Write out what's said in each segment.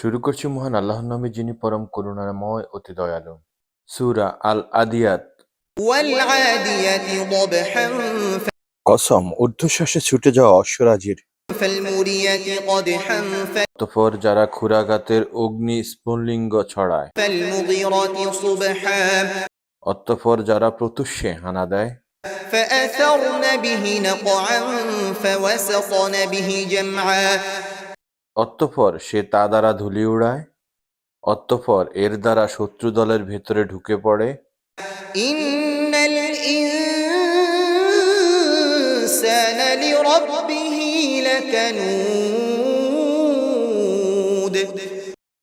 শুরু করছি মহান আল্লাহ নামে যিনি পরম করুণাময় অতি দয়ালু। সুরা আল আদিয়াত কসম ঊর্ধ্বশ্বাসে ছুটে যাওয়া অশ্বরাজির যারা খুরাঘাতের অগ্নি স্ফুলিঙ্গ ছড়ায়। অতঃপর যারা প্রত্যুষে হানা দেয়। فأثرن به نقعا فوسطن به جمعا অতঃপর সে তা দ্বারা ধুলি উড়ায় অতঃপর এর দ্বারা শত্রু দলের ভেতরে ঢুকে পড়ে إن الإنسان لربه لكنود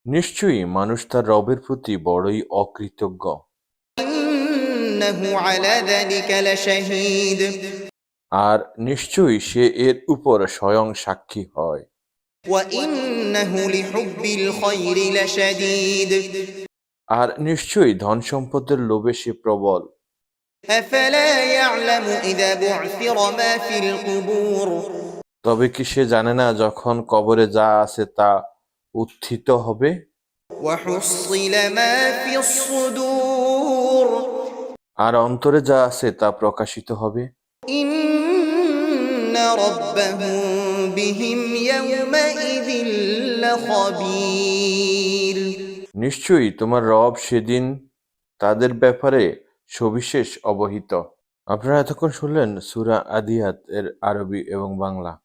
নিশ্চয়ই মানুষ তার রবের প্রতি বড়ই অকৃতজ্ঞ إنه على ذلك لشهيد আর নিশ্চয়ই সে এর উপর স্বয়ং সাক্ষী হয় وإنه لحب الخير لشديد আর নিশ্চয়ই ধন সম্পদের লোভে সে প্রবল أفلا يعلم إذا بعثر ما في القبور তবে কি সে জানে না যখন কবরে যা আছে তা উত্থিত হবে وحصل ما في الصدور আর অন্তরে যা আছে তা প্রকাশিত হবে। নিশ্চয়ই তোমার রব সেদিন তাদের ব্যাপারে সবিশেষ অবহিত। আপনারা এতক্ষণ শুনলেন সুরা আদিয়াত এর আরবি এবং বাংলা।